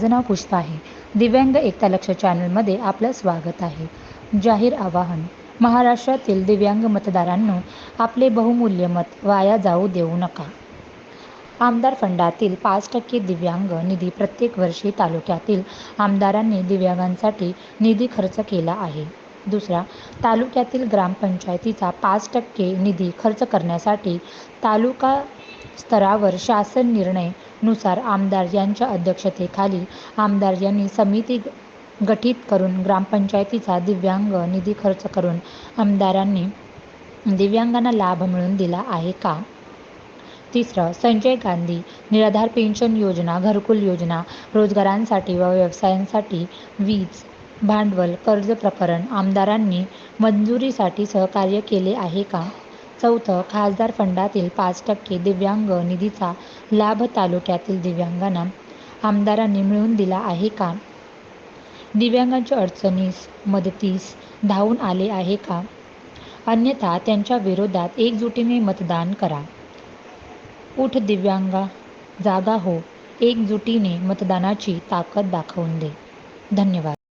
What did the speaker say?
माझं नाव पुष्पा आहे. दिव्यांग एकता लक्ष चॅनलमध्ये आपलं स्वागत आहे. जाहीर आवाहन महाराष्ट्रातील दिव्यांग मतदारांनो आपले बहुमूल्य मत वाया जाऊ देऊ नका. आमदार फंडातील पाच टक्के दिव्यांग निधी प्रत्येक वर्षी तालुक्यातील आमदारांनी दिव्यांगांसाठी निधी खर्च केला आहे. दुसरा तालुक्यातील ग्रामपंचायतीचा पाच टक्के निधी खर्च करण्यासाठी तालुका स्तरावर शासन निर्णय नुसार आमदार यांच्या अध्यक्षतेखाली आमदार यांनी समिती ग- गठीत करून ग्रामपंचायतीचा दिव्यांग निधी खर्च करून आमदारांनी दिव्यांगांना लाभ मिळवून दिला आहे का? तिसरं संजय गांधी निराधार पेन्शन योजना घरकुल योजना रोजगारांसाठी व व्यवसायांसाठी वीज भांडवल कर्ज प्रकरण आमदारांनी मंजुरीसाठी सहकार्य केले आहे का? चौथं खासदार फंडातील पाच टक्के दिव्यांग निधीचा लाभ तालुक्यातील दिव्यांगांना आमदारांनी मिळवून दिला आहे का? दिव्यांगांच्या अडचणीस मदतीस धावून आले आहे का? अन्यथा त्यांच्या विरोधात एकजुटीने मतदान करा. उठ दिव्यांगा जागा हो. एकजुटीने मतदानाची ताकद दाखवून दे. धन्यवाद.